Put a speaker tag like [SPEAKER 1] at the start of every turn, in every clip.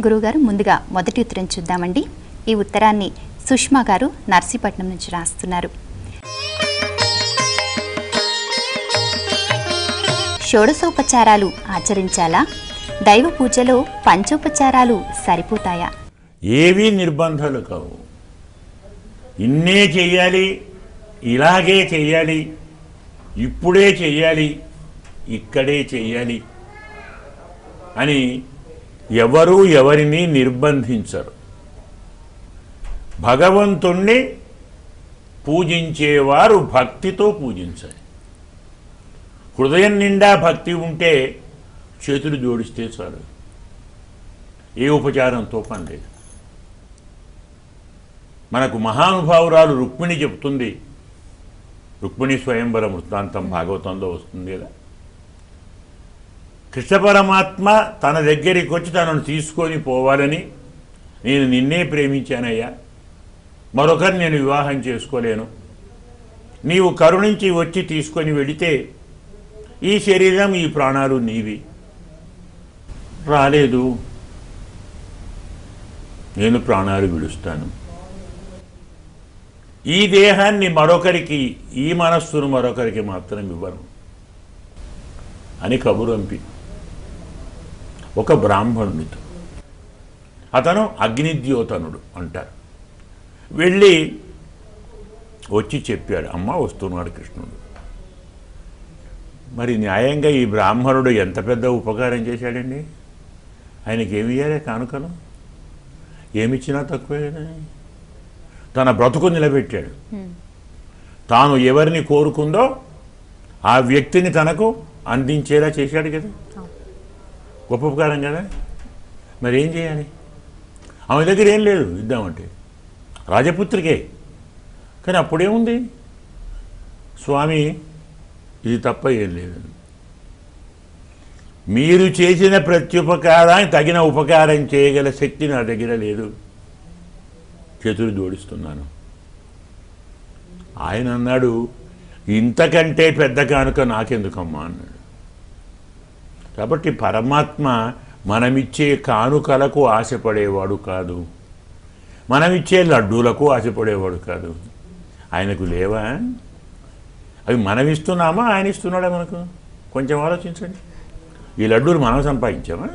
[SPEAKER 1] గురువుగారు ముందుగా మొదటి ఉత్తరం చూద్దామండి. ఈ ఉత్తరాన్ని సుష్మా గారు నర్సీపట్నం నుంచి రాస్తున్నారు. షోడశోపచారాలు ఆచరించాలా? దైవ పూజలో పంచోపచారాలు సరిపోతాయా?
[SPEAKER 2] ఏవి నిర్బంధాలు కావు. ఇన్నే చెయ్యాలి ఇలాగే చెయ్యాలి ఇప్పుడే చెయ్యాలి ఇక్కడే చెయ్యాలి అని ఎవరూ ఎవరిని నిర్బంధించరు. భగవంతుణ్ణి పూజించేవారు భక్తితో పూజించాలి. హృదయం నిండా భక్తి ఉంటే చేతులు జోడిస్తే చాలు. ఏ ఉపచారంతో పని లేదు. మనకు మహానుభావురాలు రుక్మిణి చెప్తుంది రుక్మిణి స్వయంవర వృత్తాంతం భాగవతంలో వస్తుంది కదా. కృష్ణ పరమాత్మ తన దగ్గరికి వచ్చి తనను తీసుకొని పోవాలని నేను నిన్నే ప్రేమించానయ్యా. మరొకరు నేను వివాహం చేసుకోలేను. నీవు కరుణించి వచ్చి తీసుకొని వెళితే ఈ శరీరం ఈ ప్రాణాలు నీవి. రాలేదు. నేను ప్రాణాలు విడుస్తాను. ఈ దేహాన్ని మరొకరికి ఈ మనస్సును మరొకరికి మాత్రం ఇవ్వను. అని కబురంపి ఒక బ్రాహ్మణునితో. అతను అగ్నిద్యోతనుడు అంటారు. వెళ్ళి వచ్చి చెప్పాడు అమ్మ వస్తున్నాడు కృష్ణుడు. మరి న్యాయంగా ఈ బ్రాహ్మణుడు ఎంత పెద్ద ఉపకారం చేశాడండి? ఆయనకి ఏమి ఇయ్యారే కానుకలు? ఏమిచ్చినా తక్కువే కదా తన బ్రతుకు నిలబెట్టాడు. తాను ఎవరిని కోరుకుందో ఆ వ్యక్తిని తనకు అందించేలా చేశాడు కదా. గొప్ప ఉపకారం కదా? మరి ఏం చేయాలి? ఆమె దగ్గర ఏం లేదు ఇద్దామంటే. రాజపుత్రికే. కానీ అప్పుడేముంది? స్వామి ఇది తప్ప ఏం లేదు. మీరు చేసిన ప్రత్యుపకారానికి తగిన ఉపకారం చేయగల శక్తి నా దగ్గర లేదు. చేతులు జోడిస్తున్నాను. ఆయన అన్నాడు ఇంతకంటే పెద్ద కానుక నాకెందుకమ్మా అన్నాడు. కాబట్టి పరమాత్మ మనమిచ్చే కానుకలకు ఆశపడేవాడు కాదు. మనమిచ్చే లడ్డూలకు ఆశపడేవాడు కాదు. ఆయనకు లేవా? అవి మనం ఇస్తున్నామా ఆయన ఇస్తున్నాడా మనకు? కొంచెం ఆలోచించండి. ఈ లడ్డూలు మనం సంపాదించామా?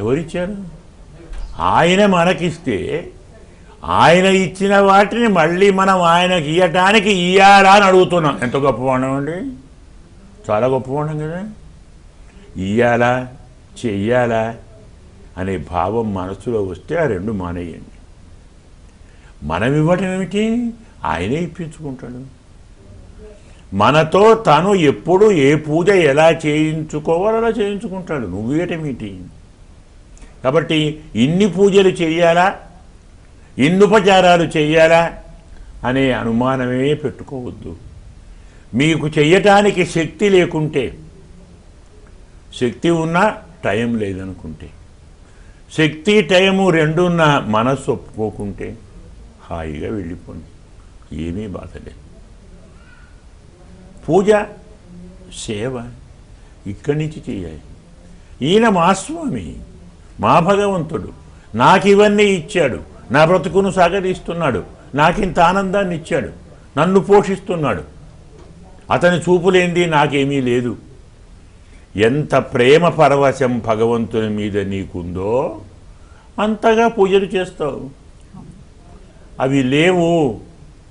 [SPEAKER 2] ఎవరిచ్చారు? ఆయన మనకిస్తే ఆయన ఇచ్చిన వాటిని మళ్ళీ మనం ఆయనకి ఇవ్వటానికి ఇయ్యాలా అని అడుగుతున్నాం. ఎంత గొప్పవాణం అండి? చాలా గొప్పవాణం కదా. ఇయ్యాలా? చెయ్యాలా? అనే భావం మనసులో వస్తే ఆ రెండు మానేయండి. మనం ఇవ్వటం ఏమిటి ఆయనే ఇప్పించుకుంటాడు. మనతో తను ఎప్పుడు ఏ పూజ ఎలా చేయించుకోవాలో అలా చేయించుకుంటాడు. నువ్వు ఇవ్వటమేంటి కాబట్టి ఇన్ని పూజలు చేయాలా ఇన్నుపచారాలు చేయాలా అనే అనుమానమే పెట్టుకోవద్దు. మీకు చెయ్యటానికి శక్తి లేకుంటే శక్తి ఉన్నా టైం లేదనుకుంటే. శక్తి టైము రెండున్న మనస్సు ఒప్పుకోకుంటే హాయిగా వెళ్ళిపోండి. ఏమీ బాధ లేదు. పూజ సేవ ఇక్కడి నుంచి చేయాలి. ఈయన మా స్వామి మా భగవంతుడు. నాకు ఇవన్నీ ఇచ్చాడు. నా బ్రతుకును సాగరిస్తున్నాడు నాకింత ఆనందాన్ని ఇచ్చాడు నన్ను పోషిస్తున్నాడు. అతని చూపులేంది నాకేమీ లేదు. ఎంత ప్రేమ పరవశం భగవంతుని మీద నీకుందో అంతగా పూజలు చేస్తావు. అవి లేవు.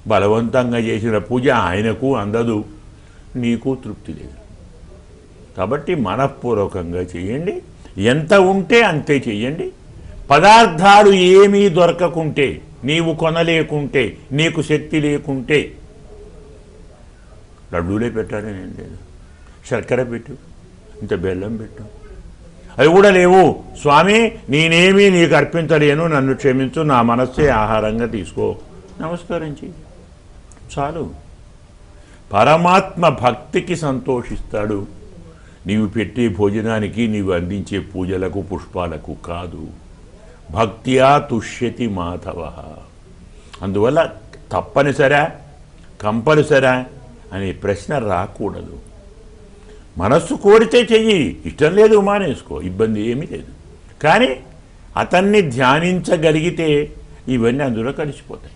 [SPEAKER 2] బలవంతంగా చేసిన పూజ ఆయనకు అందదు. నీకు తృప్తి లేదు. కాబట్టి మనఃపూర్వకంగా చేయండి. ఎంత ఉంటే అంతే చెయ్యండి పదార్థాలు ఏమీ దొరకకుంటే నీవు కొనలేకుంటే నీకు శక్తి లేకుంటే లడ్డూలే పెట్టాలని నేను లేదు. శర్కర పెట్టు. ఇంత బెల్లం పెట్టు. అవి కూడా లేవు. స్వామి నేనేమీ నీకు అర్పించలేను. నన్ను క్షమించు. నా మనస్సే ఆహారంగా తీసుకో. నమస్కారం చెయ్యి. చాలు. పరమాత్మ భక్తికి సంతోషిస్తాడు. నీవు పెట్టే భోజనానికి నీవు అందించే పూజలకు పుష్పాలకు కాదు. భక్త్యా తుష్యతి మాధవ. అందువల్ల తప్పనిసరా కంపల్సరా అనే ప్రశ్న రాకూడదు. మనస్సు కోరితే చెయ్యి. ఇష్టం లేదు మానేసుకో. ఇబ్బంది ఏమీ లేదు. కానీ అతన్ని ధ్యానించగలిగితే ఇవన్నీ అందులో కలిసిపోతాయి.